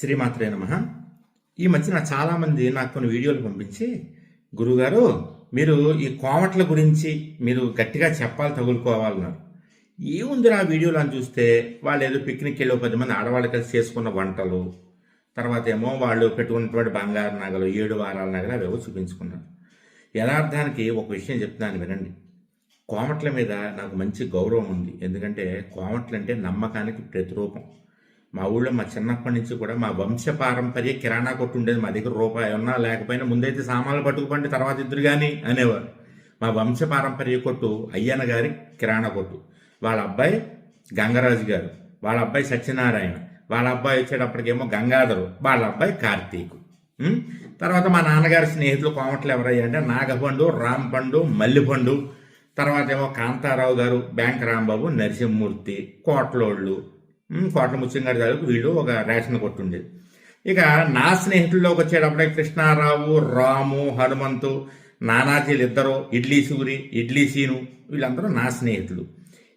శ్రీమాత్రే నమ. ఈ మధ్యన చాలామంది నాకు కొన్ని వీడియోలు పంపించి గురుగారు మీరు ఈ కోమట్ల గురించి మీరు గట్టిగా చెప్పాలి తగులుకోవాలన్నారు. ఏముంది ఆ వీడియోలు అని చూస్తే? వాళ్ళు ఏదో పిక్నిక్ వెళ్ళి పది మంది ఆడవాళ్ళు కలిసి చేసుకున్న వంటలు. తర్వాత ఏమో వాళ్ళు పెట్టుకున్నటువంటి బంగారు నగలు ఏడు వారాల నగలు అవేవో చూపించుకున్నారు. యథార్థానికి ఒక విషయం చెప్తున్నాను వినండి. కోమట్ల మీద నాకు మంచి గౌరవం ఉంది. ఎందుకంటే కోమట్లంటే నమ్మకానికి ప్రతిరూపం. మా ఊళ్ళో మా చిన్నప్పటి నుంచి కూడా మా వంశ పారంపర్య కిరాణా కొట్టు ఉండేది. మా దగ్గర రూపాయి ఉన్నా లేకపోయినా ముందైతే సామాన్లు పట్టుకుపండి తర్వాత ఇద్దరు కానీ అనేవారు. మా వంశ పారంపర్య కొట్టు అయ్యన్న గారి కిరాణా కొట్టు. వాళ్ళ అబ్బాయి గంగరాజు గారు వాళ్ళ అబ్బాయి సత్యనారాయణ వాళ్ళ అబ్బాయి వచ్చేటప్పటికేమో గంగాధరు వాళ్ళ అబ్బాయి కార్తీక్. తర్వాత మా నాన్నగారి స్నేహితులు కోమట్లు ఎవరయ్యా అంటే నాగపండు రాంపండు మల్లిపండు. తర్వాత ఏమో కాంతారావు గారు బ్యాంక్ రాంబాబు నరసింహమూర్తి కోట్లోళ్ళు కోట్ల ముత్యంగారి తాలూకు వీళ్ళు ఒక రేషన్ కొట్టుండేది ఇక నా స్నేహితుల్లోకి వచ్చేటప్పుడే కృష్ణారావు రాము హనుమంతు నానాజీలు ఇద్దరు ఇడ్లీ సూరి ఇడ్లీ సీను వీళ్ళందరూ నా స్నేహితులు.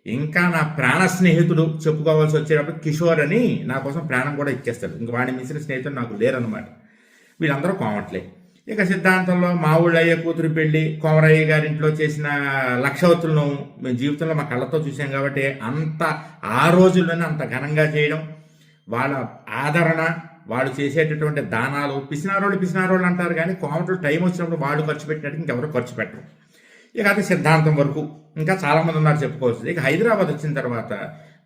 ఇంకా నా ప్రాణ స్నేహితుడు చెప్పుకోవాల్సి వచ్చేటప్పుడు కిషోర్ అని నా కోసం ప్రాణం కూడా ఇచ్చేస్తాడు. ఇంక వాడిని మించిన స్నేహితుడు నాకు లేరనమాట వీళ్ళందరూ కోమట్లే ఇక సిద్ధాంతంలో మా ఊళ్ళయ్య అయ్యే కూతురు పెళ్ళి కోమరయ్య గారింట్లో చేసిన లక్షవతులను మేము జీవితంలో మా కళ్ళతో చూసాం కాబట్టి అంత ఆ రోజుల్లోనే అంత ఘనంగా చేయడం వాళ్ళ ఆదరణ వాళ్ళు చేసేటటువంటి దానాలు పిసినారోళ్ళు పిసినారోళ్ళు అంటారు కానీ కోమటలు టైం వచ్చినప్పుడు వాళ్ళు ఖర్చు పెట్టినట్టు ఇంకెవరు ఖర్చు పెట్టరు. ఇక అది సిద్ధాంతం వరకు. ఇంకా చాలామంది ఉన్నారు చెప్పుకోవచ్చు. ఇక హైదరాబాద్ వచ్చిన తర్వాత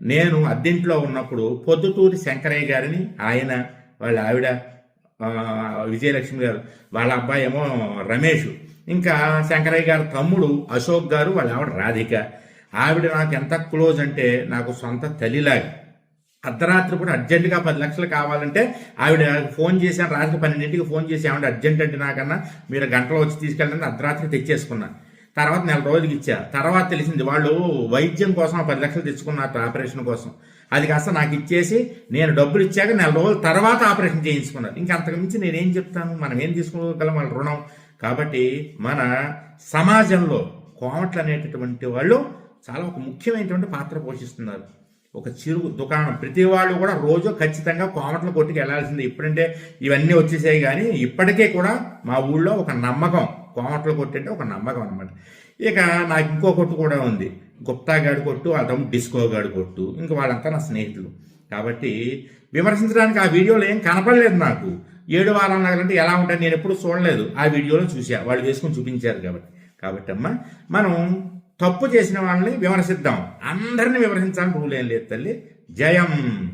నేను అద్దెంట్లో ఉన్నప్పుడు పొద్దుటూరి శంకరయ్య గారిని ఆయన వాళ్ళ ఆవిడ విజయలక్ష్మి గారు. వాళ్ళ అబ్బాయి ఏమో రమేష్. ఇంకా శంకరయ్య గారు తమ్ముడు అశోక్ గారు వాళ్ళ ఆవిడ రాధిక. ఆవిడ నాకు ఎంత క్లోజ్ అంటే నాకు సొంత తల్లిలాగా. అర్ధరాత్రి కూడా అర్జెంటుగా పది లక్షలు కావాలంటే ఆవిడ ఫోన్ చేశాను రాత్రి పన్నెండింటికి ఫోన్ చేసి ఆవిడ అర్జెంట్ అంటే నాకన్నా మీరు గంటలో వచ్చి తీసుకెళ్ళండి అర్ధరాత్రి తెచ్చేసుకున్నాను తర్వాత నెల రోజులకి ఇచ్చా. తర్వాత తెలిసింది వాళ్ళు వైద్యం కోసం పది లక్షలు తెచ్చుకున్నారు ఆపరేషన్ కోసం. అది కాస్త నాకు ఇచ్చేసి నేను డబ్బులు ఇచ్చాక నెల రోజుల తర్వాత ఆపరేషన్ చేయించుకున్నారు. ఇంకా అంతకుమించి నేనేం చెప్తాను? మనం ఏం తీసుకోగలం వాళ్ళ రుణం? కాబట్టి మన సమాజంలో కోమట్లు అనేటటువంటి వాళ్ళు చాలా ఒక ముఖ్యమైనటువంటి పాత్ర పోషిస్తున్నారు. ఒక చిరు దుకాణం. ప్రతి వాళ్ళు కూడా రోజు ఖచ్చితంగా కోమట్ల కొట్టుకు వెళ్ళాల్సిందే. ఇప్పుడంటే ఇవన్నీ వచ్చేసాయి కానీ ఇప్పటికే కూడా మా ఊళ్ళో ఒక నమ్మకం. కోమట్ల కొట్టు అంటే ఒక నమ్మకం అనమాట ఇక నాకు ఇంకో కొట్టు కూడా ఉంది. గుప్తా గాడి కొట్టు అతను డిస్కో గాడి కొట్టు ఇంక వాళ్ళంతా నా స్నేహితులు. కాబట్టి విమర్శించడానికి ఆ వీడియోలో ఏం కనపడలేదు నాకు. ఏడు వారాల నగలంటే ఎలా ఉంటాయి నేను ఎప్పుడు చూడలేదు. ఆ వీడియోలో చూసా వాళ్ళు వేసుకొని చూపించారు కాబట్టి. కాబట్టి అమ్మ మనం తప్పు చేసిన వాళ్ళని విమర్శిద్దాం. అందరిని విమర్శించాలని రూల్ ఏం లేదు తల్లి. జయం.